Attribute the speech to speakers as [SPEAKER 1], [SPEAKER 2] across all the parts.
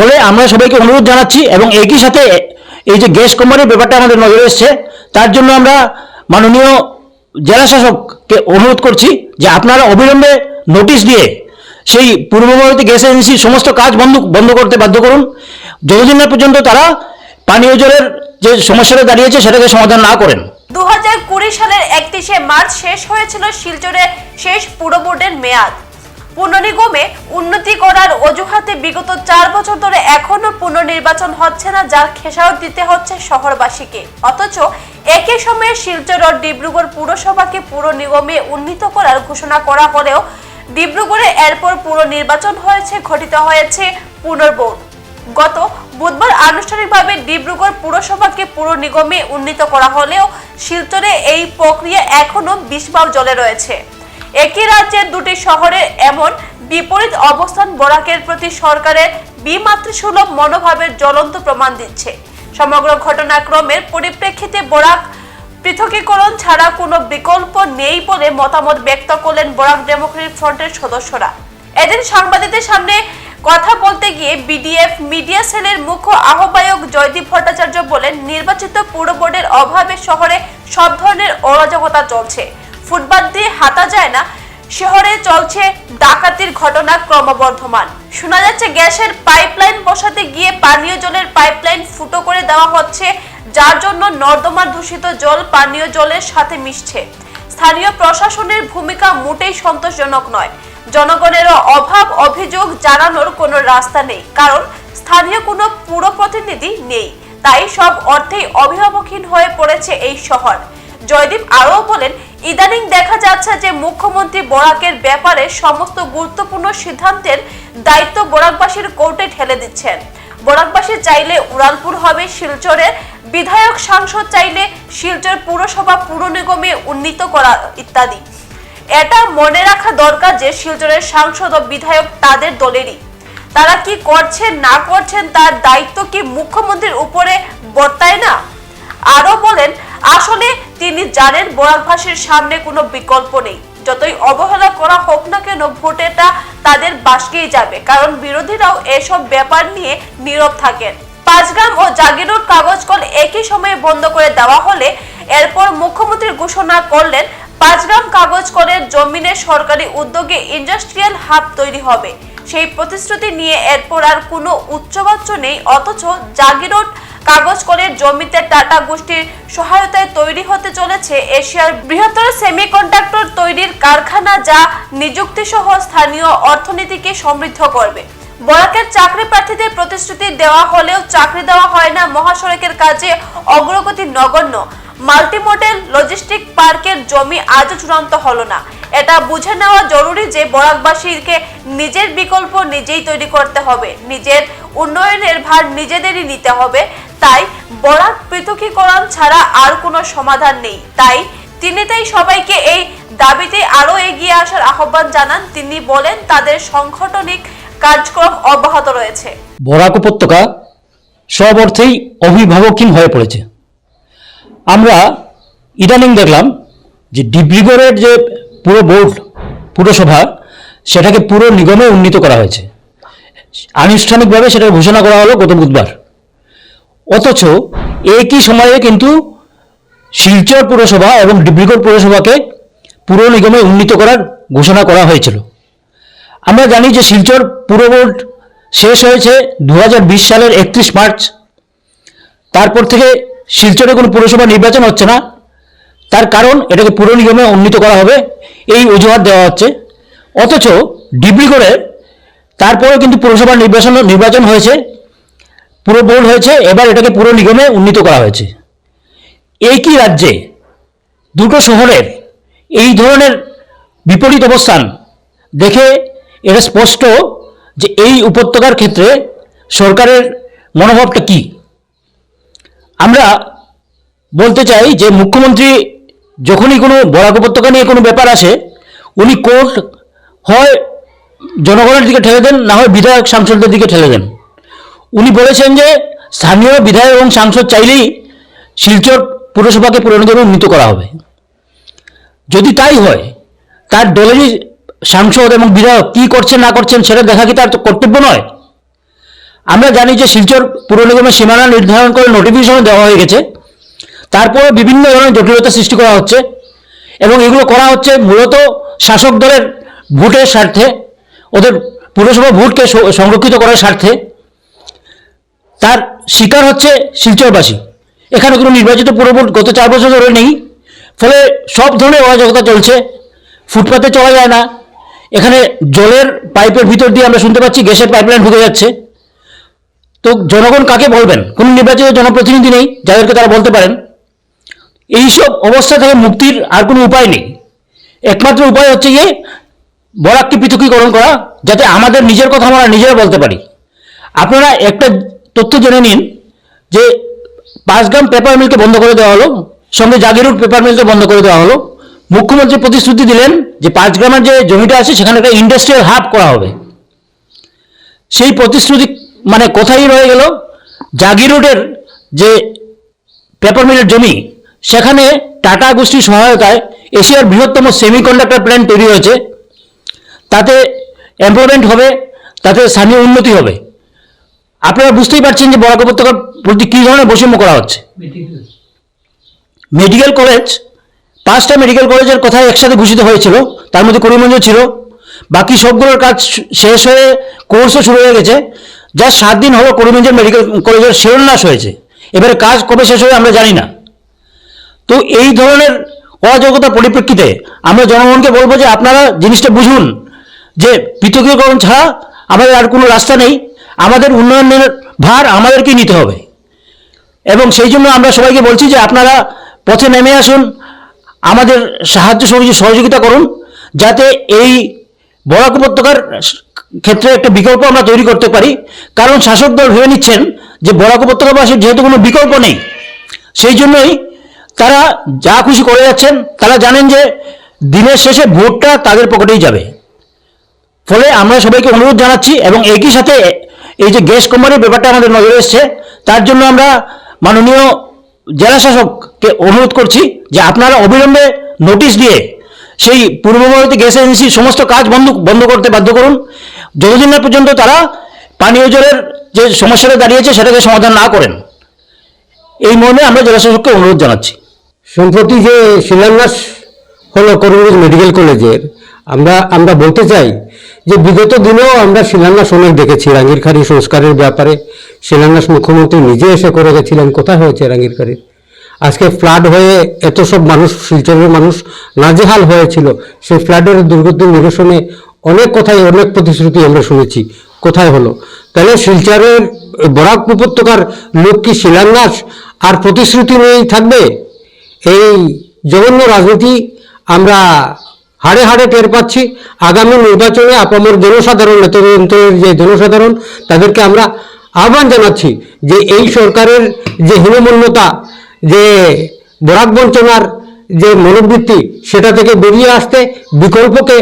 [SPEAKER 1] ফলে আমরা সবাইকে অনুরোধ জানাচ্ছি এবং একই সাথে এই যে গ্যাস কোম্পানির ব্যাপারটা আমাদের নজরে এসছে, তার জন্য আমরা মাননীয় জেলা শাসককে অনুরোধ করছি যে আপনারা অবিলম্বে নোটিশ দিয়ে সেই পূর্ব ভারতীয় গ্যাস এজেন্সির সমস্ত কাজ বন্ধ বন্ধ করতে বাধ্য করুন। যতদিন না পর্যন্ত তারা পানীয় জলের যে সমস্যাটা দাঁড়িয়েছে সেটাকে সমাধান না করেন।
[SPEAKER 2] দু হাজার কুড়ি সালের একত্রিশে মার্চ শেষ হয়েছিল শিলচরে শেষ পুর বোর্ডের মেয়াদ। পুনর্নিগমে উন্নতি করার অজুহাতে বিগত চার বছর ধরে এখনও পুনর্নির্বাচন হচ্ছে না যার খেসারত দিতে হচ্ছে শহরবাসীকে। অথচ একই সময়ে শিলচর ও ডিব্রুগড় পুরসভাকে পুর নিগমে উন্নীত করার ঘোষণা করা হলেও ডিব্রুগড়ে এরপর পুর নির্বাচন হয়েছে, ঘটিত হয়েছে পুনর্বোধ। গত বুধবার আনুষ্ঠানিকভাবে ডিব্রুগড় পুরসভাকে পুর নিগমে উন্নীত করা হলেও শিলচরে এই প্রক্রিয়া এখনও বিষবাও জলে রয়েছে। একই রাজ্যের দুটি শহরে এমন বিপরীত অবস্থান বরাকের প্রতি সরকারের বিমাতৃসুলভ মনোভাবের জ্বলন্ত প্রমাণ দিচ্ছে। সমগ্র ঘটনাক্রমের পরিপ্রেক্ষিতে বরাক পৃথকীকরণ ছাড়া কোনো বিকল্প নেই বলে মতামত ব্যক্ত করলেন বরাক ডেমোক্রেটিক ফ্রন্টের সদস্যরা। এদিন সাংবাদিকদের সামনে কথা বলতে গিয়ে বিডিএফ মিডিয়া সেলের মুখ্য আহ্বায়ক জয়দীপ ভট্টাচার্য বলেন, নির্বাচিত পুর বোর্ডের অভাবে শহরে সব ধরনের অরাজকতা চলছে। ফুটপাত দিয়ে হাঁটা যায় না, শহরে চলছে ডাকাতির ঘটনা ক্রমবর্ধমান। শোনা যাচ্ছে গ্যাসের পাইপলাইন বসাতে গিয়ে পানীয় জলের পাইপলাইন ফুটো করে দেওয়া হচ্ছে, যার জন্য নর্দমার দূষিত জল পানীয় জলের সাথে মিশছে। স্থানীয় প্রশাসনের ভূমিকা মোটেই সন্তোষজনক নয়। জনগণেরও অভাব অভিযোগ জানানোর কোনো রাস্তা নেই, কারণ স্থানীয় কোনো পুর প্রতিনিধি নেই। তাই সব অর্থেই অভিভাবকহীন হয়ে পড়েছে এই শহর। জয়দীপ আরও বলেন ইদানিং দেখা যাচ্ছে যে মুখ্যমন্ত্রী বরাকের ব্যাপারে সমস্ত গুরুত্বপূর্ণ সিদ্ধান্তের দায়িত্ব বরাকবাসীর কোর্টে ঠেলে দিচ্ছেন। বরাকবাসী চাইলে উড়ালপুর হবে শিলচরের বিধায়ক সাংসদ চাইলে শিলচর পুরসভা পুর নিগমে উন্নীত করা ইত্যাদি। এটা মনে রাখা দরকার যে শিলচরের সাংসদ ও বিধায়ক তাদের দলেরই। তারা কি করছেন না করছেন তার দায়িত্ব কি মুখ্যমন্ত্রীর উপরে বর্তায় না? আরও বলেন, আসলে তিনি জানেন বরাকভাষীর সামনে কোনো বিকল্প নেই। যতই অবহেলা করা হোক না কেন ভোটেটা তাদের বাসকেই যাবে। কারণ বিরোধীরাও এসব ব্যাপার নিয়ে নীরব থাকেন। পাঁচগ্রাম ও জাগিরোড কাগজ কল একই সময়ে বন্ধ করে দেওয়া হলে এরপর মুখ্যমন্ত্রী ঘোষণা করলেন, পাঁচগ্রাম কাগজ কলের জমিনে সরকারি উদ্যোগে ইন্ডাস্ট্রিয়াল হাব তৈরি হবে। সেই প্রতিশ্রুতি নিয়ে এরপর আর কোনো উচ্চবাচ্য নেই, অথচ জাগিরোড কাগজ কলের জমিতে টাটা গোষ্ঠীর সহায়তায় তৈরি হতে চলেছে এশিয়ার বৃহত্তর সেমিকন্ডাক্টর তৈরির কারখানা যা নিযুক্তি সহ স্থানীয় অর্থনীতিকে সমৃদ্ধ করবে। বরাকের চাকরি প্রার্থীদের প্রতিশ্রুতি দেওয়া হলেও চাকরি দেওয়া হয় না মহাসড়কের কাজে অগ্রগতি নগণ্য। মাল্টিমোডেল লজিস্টিক পার্কের জমি আজও চূড়ান্ত হলো না। এটা বুঝে নেওয়া জরুরি যে বরাকবাসীকে নিজের বিকল্প নিজেই তৈরি করতে হবে। নিজের উন্নয়নের ভার নিজেদেরই নিতে হবে। তাই বরাক পৃথকীকরণ ছাড়া আর কোনো সমাধান নেই। তাই তিনি তাই সবাইকে এই দাবিতে আরও এগিয়ে আসার আহ্বান জানান। তিনি বলেন, তাদের সাংগঠনিক কার্যক্রম অব্যাহত রয়েছে।
[SPEAKER 1] বরাক উপত্যকা সব অর্থেই অভিভাবকহীন হয়ে পড়েছে। আমরা ইদানিং দেখলাম যে ডিব্রুগড়ের যে পুরো বোর্ড পুরসভা সেটাকে পুরো নিগমে উন্নীত করা হয়েছে। আনুষ্ঠানিকভাবে সেটা ঘোষণা করা হলো গত বুধবার। অথচ একই সময়ে কিন্তু শিলচর পুরসভা এবং ডিব্রুগড় পুরসভাকে পুর নিগমে উন্নীত করার ঘোষণা করা হয়েছিল। আমরা জানি যে শিলচর পুর বোর্ড শেষ হয়েছে দু হাজার বিশ সালের একত্রিশ মার্চ। তারপর থেকে শিলচরে কোনো পুরসভা নির্বাচন হচ্ছে না। তার কারণ এটাকে পুর নিগমে উন্নীত করা হবে। এই অজুহাত দেওয়া হচ্ছে। অথচ ডিব্রুগড়ে তারপরেও কিন্তু পুরসভা নির্বাচন নির্বাচন হয়েছে পুরো বোর্ড হয়েছে, এবার এটাকে পুরো নিগমে উন্নীত করা হয়েছে। একই রাজ্যে দুটো শহরের এই ধরনের বিপরীত অবস্থান দেখে এটা স্পষ্ট যে এই উপত্যকার ক্ষেত্রে সরকারের মনোভাবটা কি। আমরা বলতে চাই যে মুখ্যমন্ত্রী যখনই কোনো বরাক উপত্যকা নিয়ে কোনো ব্যাপার আসে, উনি কোর্ট হয় জনগণের দিকে ঠেলে দেন, না হয় বিধায়ক সাংসদদের দিকে ঠেলে দেন। উনি বলেছেন যে, স্থানীয় বিধায়ক এবং সাংসদ চাইলেই শিলচর পুরসভাকে পুরনিগমে উন্নীত করা হবে। যদি তাই হয়, তার দলেরই সাংসদ এবং বিধায়ক কী করছেন, না করছেন, সেটা দেখা কি তার তো কর্তব্য নয়? আমরা জানি যে শিলচর পুর নিগমের সীমানা নির্ধারণ করে নোটিফিকেশন দেওয়া হয়ে গেছে। তারপরে বিভিন্ন ধরনের জটিলতা সৃষ্টি করা হচ্ছে এবং এগুলো করা হচ্ছে মূলত শাসক দলের ভোটের স্বার্থে, ওদের পুরসভা ভোটকে সংরক্ষিত করার স্বার্থে। তার শিকার হচ্ছে শিলচরবাসী। এখানে কোনো নির্বাচিত পুরভোট গত চার বছর ধরে নেই, ফলে সব ধরনের অরাজকতা চলছে, ফুটপাতে চলা যায় না। এখানে জলের পাইপের ভিতর দিয়ে আমরা শুনতে পাচ্ছি গ্যাসের পাইপলাইন ঢুকে যাচ্ছে। তো জনগণ কাকে বলবেন? কোন নির্বাচিত জনপ্রতিনিধি নেই, যাদেরকে তারা বলতে পারেন। এইসব অবস্থা থেকে মুক্তির আর কোনো উপায় নেই। একমাত্র উপায় হচ্ছে গিয়ে বরাককে পৃথকীকরণ করা, যাতে আমাদের নিজের কথা আমরা নিজেরা বলতে পারি। আপনারা একটা তথ্য জেনে নিন যে পাঁচগ্রাম পেপার মিলকে বন্ধ করে দেওয়া হলো, সঙ্গে জাগিরুট পেপার মিলকে বন্ধ করে দেওয়া হলো। মুখ্যমন্ত্রী প্রতিশ্রুতি দিলেন যে পাঁচগ্রামের যে জমিটা আছে, সেখানে একটা ইন্ডাস্ট্রিয়াল হাব করা হবে। সেই প্রতিশ্রুতি মানে কোথায় রয়ে গেল, জাগিরুটের যে পেপার মিলের জমি সেখানে টাটা গোষ্ঠীর সহায়তায় এশিয়ার বৃহত্তম সেমিকন্ডাক্টর প্ল্যান্ট তৈরি হয়েছে। তাতে এমপ্লয়মেন্ট হবে, তাতে স্থানীয় উন্নতি হবে। আপনারা বুঝতেই পারছেন যে বরাক উপত্যকার প্রতি কী ধরনের বৈষম্য করা হচ্ছে? মেডিকেল কলেজ পাঁচটা মেডিকেল কলেজের কথা একসাথে ঘোষিত হয়েছিল, তার মধ্যে করিমগঞ্জ ছিল। বাকি সবগুলোর কাজ শেষ হয়ে কোর্সও শুরু হয়ে গেছে। যা সাত দিন হলো করিমগঞ্জের মেডিকেল কলেজের শিলান্যাস হয়েছে। এবারে কাজ কবে শেষ হবে আমরা জানি না। তো এই ধরনের অরাজকতার পরিপ্রেক্ষিতে আমরা জনগণকে বলব যে আপনারা জিনিসটা বুঝুন, যে পৃথকীকরণ ছাড়া আমাদের আর কোনো রাস্তা নেই, আমাদের উন্নয়নের ভার আমাদেরকেই নিতে হবে। এবং সেই জন্য আমরা সবাইকে বলছি যে আপনারা পথে নেমে আসুন, আমাদের সাহায্য সহযোগী- সহযোগিতা করুন, যাতে এই বরাক উপত্যকার ক্ষেত্রে একটা বিকল্প আমরা তৈরি করতে পারি। কারণ শাসক দল ভেবে নিচ্ছেন যে বরাক উপত্যকাবাসীর যেহেতু কোনো বিকল্প নেই, সেই জন্যই তারা যা খুশি করে যাচ্ছেন, তারা জানেন যে দিনের শেষে ভোটটা তাদের পকেটেই যাবে। ফলে আমরা সবাইকে অনুরোধ জানাচ্ছি এবং একই সাথে এই যে গ্যাস কোম্পানির ব্যাপারটা আমাদের নজরে এসছে, তার জন্য আমরা মাননীয় জেলা শাসককে অনুরোধ করছি যে আপনারা অবিলম্বে নোটিশ দিয়ে সেই পূর্ব ভারতীয় গ্যাস এজেন্সির সমস্ত কাজ বন্ধ বন্ধ করতে বাধ্য করুন। যতদিন না পর্যন্ত তারা পানীয় জলের যে সমস্যাটা দাঁড়িয়েছে, সেটাকে সমাধান না করেন। এই মর্মে আমরা জেলা শাসককে অনুরোধ জানাচ্ছি।
[SPEAKER 3] সম্প্রতি যে শিলান্যাস হলো করিমগঞ্জ মেডিকেল কলেজের, আমরা আমরা বলতে চাই যে বিগত দিনেও আমরা শিলান্যাস অনেক দেখেছি, রাঙ্গিরখাড়ি সংস্কারের ব্যাপারে। শিলান্যাস মুখ্যমন্ত্রী নিজে এসে করে গেছিলেন, কোথায় হয়েছে রাঙ্গিরখাড়ির আজকে ফ্লাড হয়ে এত সব মানুষ, শিলচরের মানুষ নাজেহাল হয়েছিল, সেই ফ্লাডের দুর্গতি নিরসনে অনেক কথাই, অনেক প্রতিশ্রুতি আমরা শুনেছি, কোথায় হলো? তাহলে শিলচরের বরাক উপত্যকার লোক কি শিলান্যাস আর প্রতিশ্রুতি নিয়েই থাকবে? এই জঘন্য রাজনীতি আমরা হাড়ে হাড়ে টের পাচ্ছি। আগামী নির্বাচনে আপামর জনসাধারণ নেতৃত্বের যে জনসাধারণ, তাদেরকে আমরা আহ্বান জানাচ্ছি যে এই সরকারের যে হীনমন্যতা, যে বরাক বঞ্চনার যে মনোবৃত্তি, সেটা থেকে বেরিয়ে আসতে বিকল্পকে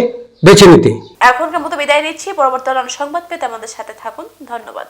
[SPEAKER 3] বেছে নিতে।
[SPEAKER 2] এখনকার মতো বিদায় নিচ্ছি। পরবর্তী সংবাদ পেতে আমাদের সাথে থাকুন। ধন্যবাদ।